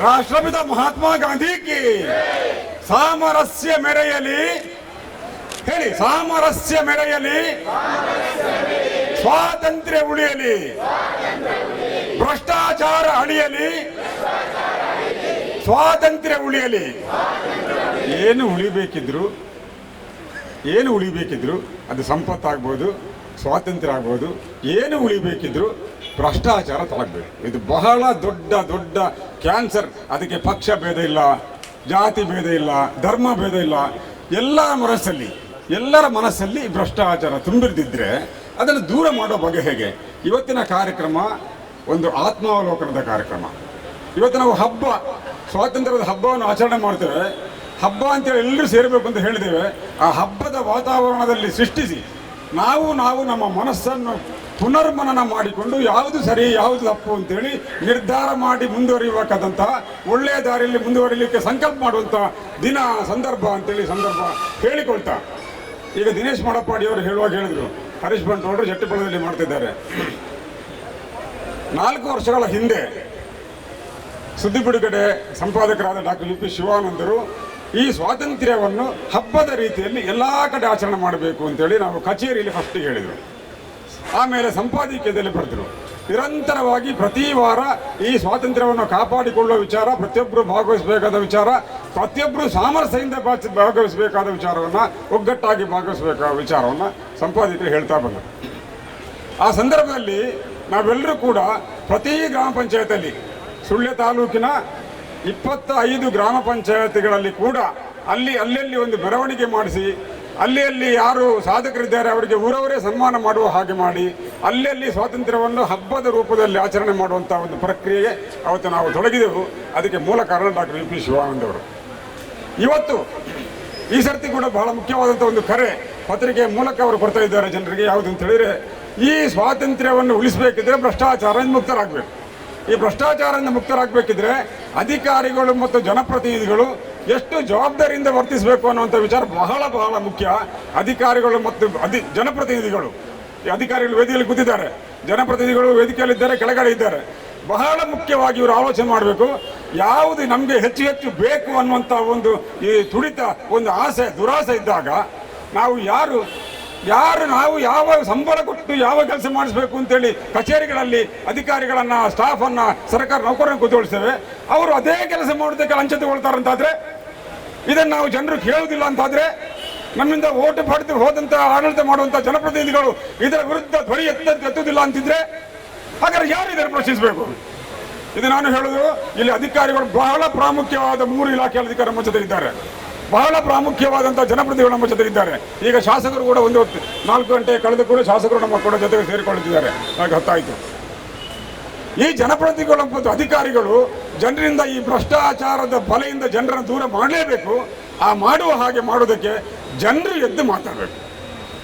ರಾಷ್ಟ್ರಪಿತ ಮಹಾತ್ಮ ಗಾಂಧಿ ಸಾಮರಸ್ಯ ಮೆರೆಯಲಿ. ಹೇಳಿ, ಸಾಮರಸ್ಯ ಮೆರೆಯಲಿ. ಸ್ವಾತಂತ್ರ್ಯ ಉಳಿಯಲಿ. ಭ್ರಷ್ಟಾಚಾರ ಅಳಿಯಲಿ. ಸ್ವಾತಂತ್ರ್ಯ ಉಳಿಯಲಿ. ಏನು ಉಳಿಬೇಕಿದ್ರು? ಏನು ಉಳಿಬೇಕಿದ್ರು? ಅದು ಸಂಪತ್ತಾಗ್ಬೋದು ಸ್ವಾತಂತ್ರ್ಯ ಆಗ್ಬೋದು ಏನು ಉಳಿಬೇಕಿದ್ರು ಭ್ರಷ್ಟಾಚಾರ ತೊಲಗಬೇಕು ಇದು ಬಹಳ ದೊಡ್ಡ ದೊಡ್ಡ ಕ್ಯಾನ್ಸರ್. ಅದಕ್ಕೆ ಪಕ್ಷ ಭೇದ ಇಲ್ಲ, ಜಾತಿ ಭೇದ ಇಲ್ಲ, ಧರ್ಮ ಭೇದ ಇಲ್ಲ. ಎಲ್ಲ ಮನಸ್ಸಲ್ಲಿ, ಎಲ್ಲರ ಮನಸ್ಸಲ್ಲಿ ಭ್ರಷ್ಟಾಚಾರ ತುಂಬಿರ್ದಿದ್ರೆ ಅದನ್ನು ದೂರ ಮಾಡೋ ಬಗೆ ಹೇಗೆ? ಇವತ್ತಿನ ಕಾರ್ಯಕ್ರಮ ಒಂದು ಆತ್ಮಾವಲೋಕನದ ಕಾರ್ಯಕ್ರಮ. ಇವತ್ತು ನಾವು ಹಬ್ಬ, ಸ್ವಾತಂತ್ರ್ಯದ ಹಬ್ಬವನ್ನು ಆಚರಣೆ ಮಾಡ್ತೇವೆ. ಹಬ್ಬ ಅಂತೇಳಿ ಎಲ್ಲರೂ ಸೇರಬೇಕು ಅಂತ ಹೇಳಿದ್ದೇವೆ. ಆ ಹಬ್ಬದ ವಾತಾವರಣದಲ್ಲಿ ಸೃಷ್ಟಿಸಿ ನಾವು ನಾವು ನಮ್ಮ ಮನಸ್ಸನ್ನು ಪುನರ್ಮನನ ಮಾಡಿಕೊಂಡು ಯಾವುದು ಸರಿ, ಯಾವುದು ತಪ್ಪು ಅಂತೇಳಿ ನಿರ್ಧಾರ ಮಾಡಿ ಮುಂದುವರಿಯಬೇಕಾದಂತಹ, ಒಳ್ಳೆಯ ದಾರಿಯಲ್ಲಿ ಮುಂದುವರಿಲಿಕ್ಕೆ ಸಂಕಲ್ಪ ಮಾಡುವಂಥ ದಿನ, ಸಂದರ್ಭ ಅಂತೇಳಿ ಸಂದರ್ಭ ಹೇಳಿಕೊಳ್ತಾ. ಈಗ ದಿನೇಶ್ ಅವರು ಹೇಳುವಾಗ ಹೇಳಿದ್ರು. ಹರೀಶ್ ಬಂಟೋಡ್ರು ಜಟ್ಟಿಪಳದಲ್ಲಿ ಮಾಡ್ತಿದ್ದಾರೆ. ನಾಲ್ಕು ವರ್ಷಗಳ ಹಿಂದೆ ಸುದ್ದಿ ಬಿಡುಗಡೆ ಸಂಪಾದಕರಾದ ಡಾಕ್ಟರ್ ಯು ಪಿ ಶಿವಾನಂದರು ಈ ಸ್ವಾತಂತ್ರ್ಯವನ್ನು ಹಬ್ಬದ ರೀತಿಯಲ್ಲಿ ಎಲ್ಲ ಕಡೆ ಆಚರಣೆ ಮಾಡಬೇಕು ಅಂತೇಳಿ ನಾವು ಕಚೇರಿಯಲ್ಲಿ ಫಸ್ಟಿಗೆ ಹೇಳಿದರು. ಆಮೇಲೆ ಸಂಪಾದಕೀಯದಲ್ಲಿ ಬರೆದರು. ನಿರಂತರವಾಗಿ ಪ್ರತಿ ವಾರ ಈ ಸ್ವಾತಂತ್ರ್ಯವನ್ನು ಕಾಪಾಡಿಕೊಳ್ಳುವ ವಿಚಾರ ಪ್ರತಿಯೊಬ್ಬರು ಭಾಗವಹಿಸಬೇಕಾದ ವಿಚಾರ ಪ್ರತಿಯೊಬ್ಬರು ಸಾಮರಸ್ಯದಿಂದ ಭಾಗವಹಿಸಬೇಕಾದ ವಿಚಾರವನ್ನು, ಒಗ್ಗಟ್ಟಾಗಿ ಭಾಗವಹಿಸಬೇಕಾದ ವಿಚಾರವನ್ನು ಸಂಪಾದಕರು ಹೇಳ್ತಾ ಬಂದರು. ಆ ಸಂದರ್ಭದಲ್ಲಿ ನಾವೆಲ್ಲರೂ ಕೂಡ ಪ್ರತಿ ಗ್ರಾಮ ಪಂಚಾಯತಲ್ಲಿ ಸುಳ್ಯ ತಾಲೂಕಿನ ಇಪ್ಪತ್ತ ಐದು ಗ್ರಾಮ ಪಂಚಾಯತಿಗಳಲ್ಲಿ ಕೂಡ ಅಲ್ಲಿ ಅಲ್ಲಲ್ಲಿ ಒಂದು ಮೆರವಣಿಗೆ ಮಾಡಿಸಿ, ಅಲ್ಲಿ ಅಲ್ಲಿ ಯಾರು ಸಾಧಕರಿದ್ದಾರೆ ಅವರಿಗೆ ಊರವರೇ ಸನ್ಮಾನ ಮಾಡುವ ಹಾಗೆ ಮಾಡಿ ಅಲ್ಲಲ್ಲಿ ಸ್ವಾತಂತ್ರ್ಯವನ್ನು ಹಬ್ಬದ ರೂಪದಲ್ಲಿ ಆಚರಣೆ ಮಾಡುವಂಥ ಒಂದು ಪ್ರಕ್ರಿಯೆಗೆ ಅವತ್ತು ನಾವು ತೊಡಗಿದೆವು. ಅದಕ್ಕೆ ಮೂಲ ಕಾರಣ ಡಾಕ್ಟರ್ ಯು ಪಿ ಶಿವಾನಂದ್ ಅವರು. ಇವತ್ತು ಈ ಸರ್ತಿ ಕೂಡ ಬಹಳ ಮುಖ್ಯವಾದಂಥ ಒಂದು ಕರೆ ಪತ್ರಿಕೆಯ ಮೂಲಕ ಅವರು ಕೊಡ್ತಾ ಇದ್ದಾರೆ ಜನರಿಗೆ. ಯಾವುದು ಅಂತ ಹೇಳಿದ್ರೆ, ಈ ಸ್ವಾತಂತ್ರ್ಯವನ್ನು ಉಳಿಸಬೇಕಿದ್ರೆ ಭ್ರಷ್ಟಾಚಾರ ಮುಕ್ತರಾಗಬೇಕು. ಈ ಭ್ರಷ್ಟಾಚಾರದಿಂದ ಮುಕ್ತರಾಗಬೇಕಿದ್ರೆ ಅಧಿಕಾರಿಗಳು ಮತ್ತು ಜನಪ್ರತಿನಿಧಿಗಳು ಎಷ್ಟು ಜವಾಬ್ದಾರಿಯಿಂದ ವರ್ತಿಸಬೇಕು ಅನ್ನುವಂಥ ವಿಚಾರ ಬಹಳ ಬಹಳ ಮುಖ್ಯ. ಅಧಿಕಾರಿಗಳು ಮತ್ತು ಅಧಿ ಜನಪ್ರತಿನಿಧಿಗಳು. ಈ ಅಧಿಕಾರಿಗಳು ವೇದಿಕೆಯಲ್ಲಿ ಕೂತಿದ್ದಾರೆ. ಜನಪ್ರತಿನಿಧಿಗಳು ವೇದಿಕೆಯಲ್ಲಿದ್ದಾರೆ ಕೆಳಗಡೆ ಇದ್ದಾರೆ. ಬಹಳ ಮುಖ್ಯವಾಗಿ ಇವರು ಆಲೋಚನೆ ಮಾಡಬೇಕು. ಯಾವುದು ನಮಗೆ ಹೆಚ್ಚು ಹೆಚ್ಚು ಬೇಕು ಅನ್ನುವಂಥ ಒಂದು ಈ ತುಡಿತ, ಒಂದು ಆಸೆ, ದುರಾಸೆ ಇದ್ದಾಗ ನಾವು ಯಾರು ಯಾರು ನಾವು ಯಾವ ಸಂಬಳ ಕೊಟ್ಟು ಯಾವ ಕೆಲಸ ಮಾಡಿಸ್ಬೇಕು ಅಂತೇಳಿ ಕಚೇರಿಗಳಲ್ಲಿ ಅಧಿಕಾರಿಗಳನ್ನ ಸ್ಟಾಫನ್ನು ಸರ್ಕಾರ ನೌಕರನ್ನು ಕೂತ್ಕೊಳ್ತೇವೆ ಅವರು ಅದೇ ಕೆಲಸ ಮಾಡೋದಕ್ಕೆ ಲಂಚ ತಗೊಳ್ತಾರಂತಾದ್ರೆ ಇದನ್ನು ನಾವು ಜನರು ಕೇಳುವುದಿಲ್ಲ ಅಂತಾದ್ರೆ ನಮ್ಮಿಂದ ಓಟು ಪಡೆದು ಹೋದಂತ ಆಡಳಿತ ಮಾಡುವಂತ ಜನಪ್ರತಿನಿಧಿಗಳು ಇದರ ವಿರುದ್ಧ ಧ್ವನಿ ಎತ್ತ ಎತ್ತುವುದಿಲ್ಲ ಅಂತಿದ್ರೆ ಹಾಗಾದ್ರೆ ಯಾರು ಇದನ್ನು ಪ್ರಶ್ನಿಸಬೇಕು? ಇದು ನಾನು ಹೇಳುದು ಇಲ್ಲಿ ಅಧಿಕಾರಿಗಳು ಬಹಳ ಪ್ರಾಮುಖ್ಯವಾದ ಮೂರು ಇಲಾಖೆಯ ಅಧಿಕಾರಿ ಜೊತೆಗಿದ್ದಾರೆ ಬಹಳ ಪ್ರಾಮುಖ್ಯವಾದಂಥ ಜನಪ್ರತಿನಿಧಿಗಳು ನಮ್ಮ ಜೊತೆಗಿದ್ದಾರೆ ಈಗ ಶಾಸಕರು ಕೂಡ ಒಂದು ಹೊತ್ತು ನಾಲ್ಕು ಗಂಟೆ ಕಳೆದ ಕೂಡ ಶಾಸಕರು ನಮ್ಮ ಕೂಡ ಜೊತೆಗೆ ಸೇರಿಕೊಳ್ಳುತ್ತಿದ್ದಾರೆ ನನಗೆ ಗೊತ್ತಾಯಿತು ಈ ಜನಪ್ರತಿನಿಧಿಗಳು ಮತ್ತು ಅಧಿಕಾರಿಗಳು ಜನರಿಂದ ಈ ಭ್ರಷ್ಟಾಚಾರದ ಬಲೆಯಿಂದ ಜನರನ್ನು ದೂರ ಮಾಡಲೇಬೇಕು. ಆ ಮಾಡುವ ಹಾಗೆ ಮಾಡೋದಕ್ಕೆ ಜನರು ಎದ್ದು ಮಾತಾಡಬೇಕು.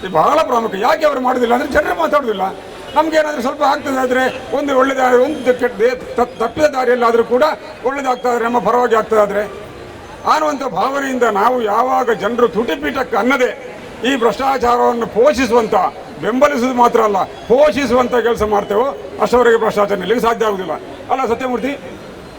ಇದು ಬಹಳ ಪ್ರಾಮುಖ್ಯ. ಯಾಕೆ ಅವರು ಮಾಡೋದಿಲ್ಲ ಅಂದರೆ ಜನರು ಮಾತಾಡೋದಿಲ್ಲ. ನಮಗೇನಾದರೂ ಸ್ವಲ್ಪ ಆಗ್ತದಾದರೆ ಒಂದು ಒಳ್ಳೆಯದಾದ ಒಂದು ತಪ್ಪಿದ ದಾರಿಯಲ್ಲಾದರೂ ಕೂಡ ಒಳ್ಳೆಯದಾಗ್ತದೆ ನಮ್ಮ ಪರವಾಗಿ ಆಗ್ತದಾದ್ರೆ ಅನ್ನುವಂಥ ಭಾವನೆಯಿಂದ ನಾವು ಯಾವಾಗ ಜನರು ತುಟಿಪೀಠಕ್ಕೆ ಅನ್ನದೆ ಈ ಭ್ರಷ್ಟಾಚಾರವನ್ನು ಪೋಷಿಸುವಂಥ ಬೆಂಬಲಿಸುವುದು ಮಾತ್ರ ಅಲ್ಲ ಪೋಷಿಸುವಂಥ ಕೆಲಸ ಮಾಡ್ತೇವೋ ಅಷ್ಟವರೆಗೆ ಭ್ರಷ್ಟಾಚಾರ ನಿಲ್ಲಿಗೆ ಸಾಧ್ಯ ಆಗುವುದಿಲ್ಲ. ಅಲ್ಲ ಸತ್ಯಮೂರ್ತಿ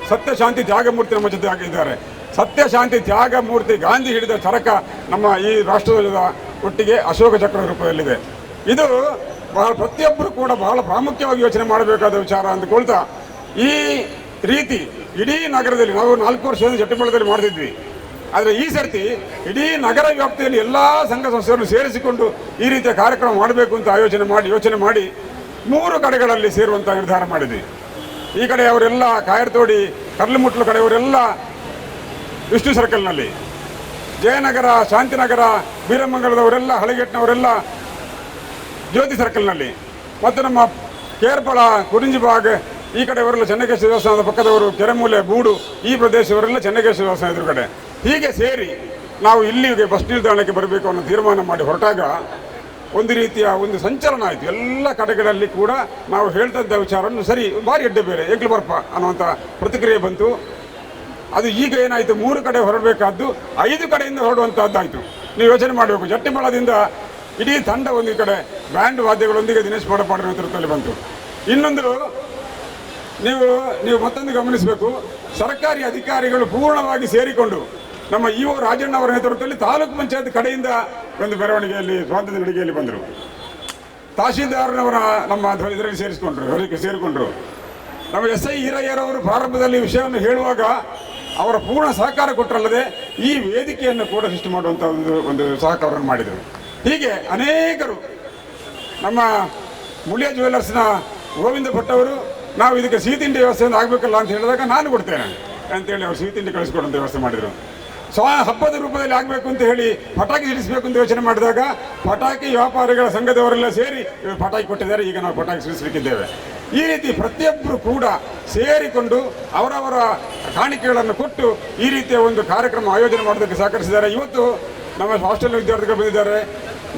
ಸತ್ಯ ಶಾಂತಿ ತ್ಯಾಗಮೂರ್ತಿ ನಮ್ಮ ಜೊತೆ ಆಗಿದ್ದಾರೆ ಸತ್ಯ ಶಾಂತಿ ತ್ಯಾಗಮೂರ್ತಿ ಗಾಂಧಿ ಹಿಡಿದ ಚರಕ ನಮ್ಮ ಈ ರಾಷ್ಟ್ರದ ಒಟ್ಟಿಗೆ ಅಶೋಕ ಚಕ್ರ ರೂಪದಲ್ಲಿದೆ. ಇದು ಬಹಳ ಪ್ರತಿಯೊಬ್ಬರು ಕೂಡ ಬಹಳ ಪ್ರಾಮುಖ್ಯವಾಗಿ ಯೋಚನೆ ಮಾಡಬೇಕಾದ ವಿಚಾರ ಅಂದುಕೊಳ್ತಾ ಈ ರೀತಿ ಇಡೀ ನಗರದಲ್ಲಿ ನಾವು ನಾಲ್ಕು ವರ್ಷದಿಂದ ಚಟ್ಟಮಳದಲ್ಲಿ ಮಾಡ್ತಿದ್ವಿ. ಆದರೆ ಈ ಸರ್ತಿ ಇಡೀ ನಗರ ವ್ಯಾಪ್ತಿಯಲ್ಲಿ ಎಲ್ಲ ಸಂಘ ಸಂಸ್ಥೆಗಳನ್ನು ಸೇರಿಸಿಕೊಂಡು ಈ ರೀತಿಯ ಕಾರ್ಯಕ್ರಮ ಮಾಡಬೇಕು ಅಂತ ಆಯೋಜನೆ ಮಾಡಿ, ಯೋಚನೆ ಮಾಡಿ ಮೂರು ಕಡೆಗಳಲ್ಲಿ ಸೇರುವಂಥ ನಿರ್ಧಾರ ಮಾಡಿದ್ವಿ. ಈ ಕಡೆ ಅವರೆಲ್ಲ ಕಾಯರ್ತೋಡಿ, ಕರ್ಲುಮುಟ್ಲು ಕಡೆಯವರೆಲ್ಲ ವಿಷ್ಣು ಸರ್ಕಲ್ನಲ್ಲಿ. ಜಯನಗರ, ಶಾಂತಿನಗರ, ಬೀರಮಂಗಲದವರೆಲ್ಲ ಹಳಗೆಟ್ಟಿನವರೆಲ್ಲ ಜ್ಯೋತಿ ಸರ್ಕಲ್ನಲ್ಲಿ. ಮತ್ತು ನಮ್ಮ ಕೇರ್ಪಳ ಕುರಿಂಜಿಬಾಗ್ ಈ ಕಡೆಯವರೆಲ್ಲ ಚೆನ್ನಕೇಶ್ವರ ದೇವಸ್ಥಾನದ ಪಕ್ಕದವರು ಕೆರೆಮೂಲೆ ಬೂಡು ಈ ಪ್ರದೇಶವರೆಲ್ಲ ಚೆನ್ನಕೇಶ್ವರ ದೇವಸ್ಥಾನ ಎದುರುಗಡೆ. ಹೀಗೆ ಸೇರಿ ನಾವು ಇಲ್ಲಿಗೆ ಬಸ್ ನಿಲ್ದಾಣಕ್ಕೆ ಬರಬೇಕು ಅನ್ನೋ ತೀರ್ಮಾನ ಮಾಡಿ ಹೊರಟಾಗ ಒಂದು ರೀತಿಯ ಒಂದು ಸಂಚಲನ ಆಯಿತು. ಎಲ್ಲ ಕಡೆಗಳಲ್ಲಿ ಕೂಡ ನಾವು ಹೇಳ್ತಂಥ ವಿಚಾರವನ್ನು ಸರಿ, ಭಾರಿ ಎಡ್ಡೆ ಬೇರೆ ಎಗ್ಲು ಬರ್ಪ ಅನ್ನುವಂಥ ಪ್ರತಿಕ್ರಿಯೆ ಬಂತು. ಅದು ಈಗ ಏನಾಯಿತು? ಮೂರು ಕಡೆ ಹೊರಡಬೇಕಾದ್ದು, ಐದು ಕಡೆಯಿಂದ ಹೊರಡುವಂಥದ್ದಾಯಿತು. ನೀವು ಯೋಚನೆ ಮಾಡಬೇಕು, ಜಟ್ಟಿಮಳದಿಂದ ಇಡೀ ತಂಡ ಒಂದು ಕಡೆ ಬ್ಯಾಂಡ್ ವಾದ್ಯಗಳೊಂದಿಗೆ ದಿನೇಶ್ ಮಾಡಪಾಡಿ ನೇತೃತ್ವದಲ್ಲಿ ಬಂತು. ಇನ್ನೊಂದು ನೀವು ನೀವು ಮತ್ತೊಂದು ಗಮನಿಸಬೇಕು. ಸರ್ಕಾರಿ ಅಧಿಕಾರಿಗಳು ಪೂರ್ಣವಾಗಿ ಸೇರಿಕೊಂಡು ನಮ್ಮ ಇ ಓ ರಾಜಣ್ಣ ಅವರ ನೇತೃತ್ವದಲ್ಲಿ ತಾಲೂಕು ಪಂಚಾಯತ್ ಕಡೆಯಿಂದ ಒಂದು ಮೆರವಣಿಗೆಯಲ್ಲಿ, ಸ್ವಾತಂತ್ರ್ಯ ನಡಿಗೆಯಲ್ಲಿ ಬಂದರು. ತಹಶೀಲ್ದಾರ್ನವರ ನಮ್ಮ ಇದರಲ್ಲಿ ಸೇರಿಸಿಕೊಂಡ್ರು ಸೇರಿಕೊಂಡ್ರು. ನಮ್ಮ ಎಸ್ ಐ ಹಿರಯ್ಯರವರು ಪ್ರಾರಂಭದಲ್ಲಿ ವಿಷಯವನ್ನು ಹೇಳುವಾಗ ಅವರ ಪೂರ್ಣ ಸಹಕಾರ ಕೊಟ್ಟರಲ್ಲದೆ ಈ ವೇದಿಕೆಯನ್ನು ಕೂಡ ಸೃಷ್ಟಿ ಮಾಡುವಂಥ ಒಂದು ಒಂದು ಸಹಕಾರವನ್ನು ಮಾಡಿದರು. ಹೀಗೆ ಅನೇಕರು ನಮ್ಮ ಮುಳಿಯ ಜ್ಯುವೆಲ್ಲರ್ಸ್ನ ಗೋವಿಂದ ಭಟ್ ಅವರು ನಾವು ಇದಕ್ಕೆ ಸಿಹಿ ತಿಂಡಿ ವ್ಯವಸ್ಥೆಯಿಂದ ಆಗಬೇಕಲ್ಲ ಅಂತ ಹೇಳಿದಾಗ ನಾನು ಕೊಡ್ತೇನೆ ಅಂತೇಳಿ ಅವರು ಸಿಹಿ ತಿಂಡಿ ಕಳಿಸ್ಕೊಡುವಂಥ ವ್ಯವಸ್ಥೆ ಮಾಡಿದರು. ಸ್ವ ಹಬ್ಬದ ರೂಪದಲ್ಲಿ ಆಗಬೇಕು ಅಂತ ಹೇಳಿ ಪಟಾಕಿ ಸಿಡಿಸಬೇಕು ಅಂತ ಯೋಚನೆ ಮಾಡಿದಾಗ ಪಟಾಕಿ ವ್ಯಾಪಾರಿಗಳ ಸಂಘದವರೆಲ್ಲ ಸೇರಿ ಪಟಾಕಿ ಕೊಟ್ಟಿದ್ದಾರೆ, ಈಗ ನಾವು ಪಟಾಕಿ ಸಿಡಿಸಲಿಕ್ಕಿದ್ದೇವೆ. ಈ ರೀತಿ ಪ್ರತಿಯೊಬ್ಬರು ಕೂಡ ಸೇರಿಕೊಂಡು ಅವರವರ ಕಾಣಿಕೆಗಳನ್ನು ಕೊಟ್ಟು ಈ ರೀತಿಯ ಒಂದು ಕಾರ್ಯಕ್ರಮ ಆಯೋಜನೆ ಮಾಡೋದಕ್ಕೆ ಸಹಕರಿಸಿದ್ದಾರೆ. ಇವತ್ತು ನಮ್ಮ ಹಾಸ್ಟೆಲ್ ವಿದ್ಯಾರ್ಥಿಗಳು ಬಂದಿದ್ದಾರೆ.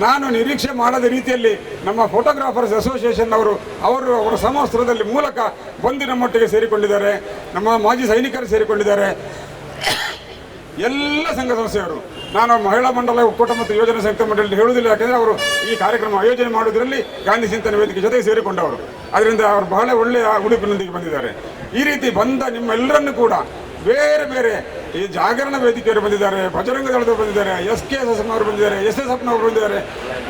ನಾನು ನಿರೀಕ್ಷೆ ಮಾಡದ ರೀತಿಯಲ್ಲಿ ನಮ್ಮ ಫೋಟೋಗ್ರಾಫರ್ಸ್ ಅಸೋಸಿಯೇಷನ್ ಅವರು ಅವರು ಅವರ ಸಮವಸ್ತ್ರದಲ್ಲಿ ಮೂಲಕ ಬಂದಿನ ಮಟ್ಟಿಗೆ ಸೇರಿಕೊಂಡಿದ್ದಾರೆ, ನಮ್ಮ ಮಾಜಿ ಸೈನಿಕರು ಸೇರಿಕೊಂಡಿದ್ದಾರೆ. ಎಲ್ಲ ಸಂಘ ಸಂಸ್ಥೆಯವರು, ನಾನು ಮಹಿಳಾ ಮಂಡಲ ಒಕ್ಕೂಟ ಮತ್ತು ಯೋಜನಾ ಸಂಯುಕ್ತ ಮಂಡಳಿ ಹೇಳುವುದಿಲ್ಲ, ಯಾಕೆಂದರೆ ಅವರು ಈ ಕಾರ್ಯಕ್ರಮ ಆಯೋಜನೆ ಮಾಡುವುದರಲ್ಲಿ ಗಾಂಧಿ ಚಿಂತನೆ ವೇದಿಕೆ ಜೊತೆಗೆ ಸೇರಿಕೊಂಡವರು. ಅದರಿಂದ ಅವರು ಬಹಳ ಒಳ್ಳೆಯ ಉಡುಪಿನೊಂದಿಗೆ ಬಂದಿದ್ದಾರೆ. ಈ ರೀತಿ ಬಂದ ನಿಮ್ಮೆಲ್ಲರನ್ನು ಕೂಡ ಬೇರೆ ಬೇರೆ ಈ ಜಾಗರಣ ವೇದಿಕೆಯವರು ಬಂದಿದ್ದಾರೆ ಬಜರಂಗ ದಳದವರು ಬಂದಿದ್ದಾರೆ, ಎಸ್ ಕೆ ಎಸ್ ಎಸ್ ಎಫ್ನವರು ಬಂದಿದ್ದಾರೆ, ಎಸ್ ಎಸ್ ಎಫ್ನವರು ಬಂದಿದ್ದಾರೆ,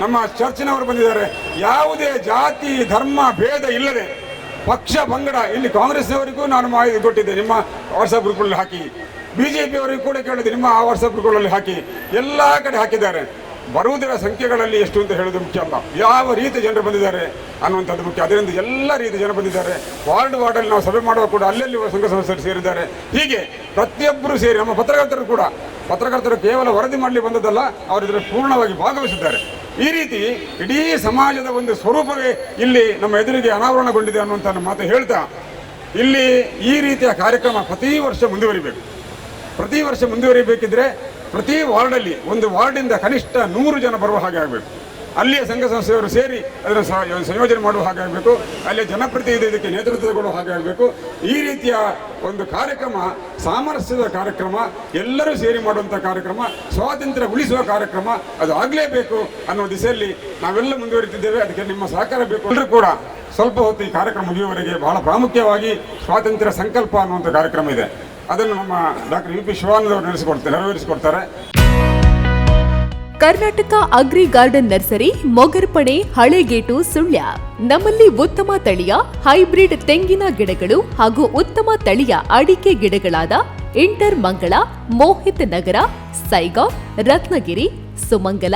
ನಮ್ಮ ಚರ್ಚಿನವರು ಬಂದಿದ್ದಾರೆ. ಯಾವುದೇ ಜಾತಿ, ಧರ್ಮ, ಭೇದ ಇಲ್ಲದೆ ಪಕ್ಷ ಪಂಗಡ ಇಲ್ಲಿ ಕಾಂಗ್ರೆಸ್ನವರಿಗೂ ನಾನು ಮಾಹಿತಿ ಕೊಟ್ಟಿದ್ದೆ. ನಿಮ್ಮ ವಾಟ್ಸಪ್ ಗ್ರೂಪ್ಗಳಲ್ಲಿ ಹಾಕಿ. ಬಿ ಜೆ ಪಿಯವರಿಗೂ ಕೂಡ ಕೇಳಿದೆ ನಿಮ್ಮ ವಾಟ್ಸಪ್ ಗ್ರೂಪ್ಗಳಲ್ಲಿ ಹಾಕಿ. ಎಲ್ಲ ಕಡೆ ಹಾಕಿದ್ದಾರೆ. ಬರುವುದರ ಸಂಖ್ಯೆಗಳಲ್ಲಿ ಎಷ್ಟು ಅಂತ ಹೇಳೋದು ಮುಖ್ಯ ಅಲ್ಲ. ಯಾವ ರೀತಿ ಜನರು ಬಂದಿದ್ದಾರೆ ಅನ್ನುವಂಥದ್ದು ಮುಖ್ಯ. ಅದರಿಂದ ಎಲ್ಲ ರೀತಿ ಜನ ಬಂದಿದ್ದಾರೆ. ವಾರ್ಡ್ ವಾರ್ಡಲ್ಲಿ ನಾವು ಸಭೆ ಮಾಡುವಾಗ ಕೂಡ ಅಲ್ಲಲ್ಲಿ ಸಂಘ ಸಂಸ್ಥೆಗಳು ಸೇರಿದ್ದಾರೆ. ಹೀಗೆ ಪ್ರತಿಯೊಬ್ಬರು ಸೇರಿ ನಮ್ಮ ಪತ್ರಕರ್ತರು ಕೂಡ, ಪತ್ರಕರ್ತರು ಕೇವಲ ವರದಿ ಮಾಡಲಿ ಬಂದದ್ದಲ್ಲ, ಅವರು ಇದರಲ್ಲಿ ಪೂರ್ಣವಾಗಿ ಭಾಗವಹಿಸಿದ್ದಾರೆ. ಈ ರೀತಿ ಇಡೀ ಸಮಾಜದ ಒಂದು ಸ್ವರೂಪವೇ ಇಲ್ಲಿ ನಮ್ಮ ಎದುರಿಗೆ ಅನಾವರಣಗೊಂಡಿದೆ ಅನ್ನುವಂಥ ಮಾತು ಹೇಳ್ತಾ, ಇಲ್ಲಿ ಈ ರೀತಿಯ ಕಾರ್ಯಕ್ರಮ ಪ್ರತಿ ವರ್ಷ ಮುಂದುವರಿಬೇಕು. ಪ್ರತಿ ವರ್ಷ ಮುಂದುವರಿಬೇಕಿದ್ರೆ ಪ್ರತಿ ವಾರ್ಡಲ್ಲಿ ಒಂದು ವಾರ್ಡಿಂದ ಕನಿಷ್ಠ ನೂರು ಜನ ಬರುವ ಹಾಗೆ ಆಗಬೇಕು. ಅಲ್ಲಿಯ ಸಂಘ ಸಂಸ್ಥೆಯವರು ಸೇರಿ ಸಹ ಸಂಯೋಜನೆ ಮಾಡುವ ಹಾಗೆ ಆಗಬೇಕು. ಅಲ್ಲಿಯ ಜನಪ್ರತಿನಿಧಿ ಇದಕ್ಕೆ ನೇತೃತ್ವ ಕೊಡುವ ಹಾಗೆ ಆಗಬೇಕು. ಈ ರೀತಿಯ ಒಂದು ಕಾರ್ಯಕ್ರಮ, ಸಾಮರಸ್ಯದ ಕಾರ್ಯಕ್ರಮ, ಎಲ್ಲರೂ ಸೇರಿ ಮಾಡುವಂಥ ಕಾರ್ಯಕ್ರಮ, ಸ್ವಾತಂತ್ರ್ಯ ಉಳಿಸುವ ಕಾರ್ಯಕ್ರಮ, ಅದು ಆಗಲೇಬೇಕು ಅನ್ನೋ ದಿಸೆಯಲ್ಲಿ ನಾವೆಲ್ಲ ಮುಂದುವರಿತಿದ್ದೇವೆ. ಅದಕ್ಕೆ ನಿಮ್ಮ ಸಹಕಾರ ಬೇಕು. ಎಲ್ಲರೂ ಕೂಡ ಸ್ವಲ್ಪ ಹೊತ್ತು ಈ ಕಾರ್ಯಕ್ರಮ ಮುಗಿಯುವವರೆಗೆ ಬಹಳ ಪ್ರಾಮುಖ್ಯವಾಗಿ ಸ್ವಾತಂತ್ರ್ಯ ಸಂಕಲ್ಪ ಅನ್ನುವಂಥ ಕಾರ್ಯಕ್ರಮ ಇದೆ. ಅದನ್ನು ನಮ್ಮ ಡಾಕ್ಟರ್ ಯು ಪಿ ಶಿವಾನಂದ ಅವರು ನೆರವೇರಿಸಿಕೊಡ್ತಾರೆ. Karnataka agri garden nursery Mogarpane Halegate, Sullia. ನಮ್ಮಲ್ಲಿ ಉತ್ತಮ ತಳಿಯ, ಹೈಬ್ರಿಡ್ ತೆಂಗಿನ ಗಿಡಗಳು ಹಾಗೂ ಉತ್ತಮ ತಳಿಯ ಅಡಿಕೆ ಗಿಡಗಳಾದ ಇಂಟರ್ ಮಂಗಳ, ಮೋಹಿತ್ ನಗರ ಸೈಗಾವ್ ರತ್ನಗಿರಿ, ಸುಮಂಗಲ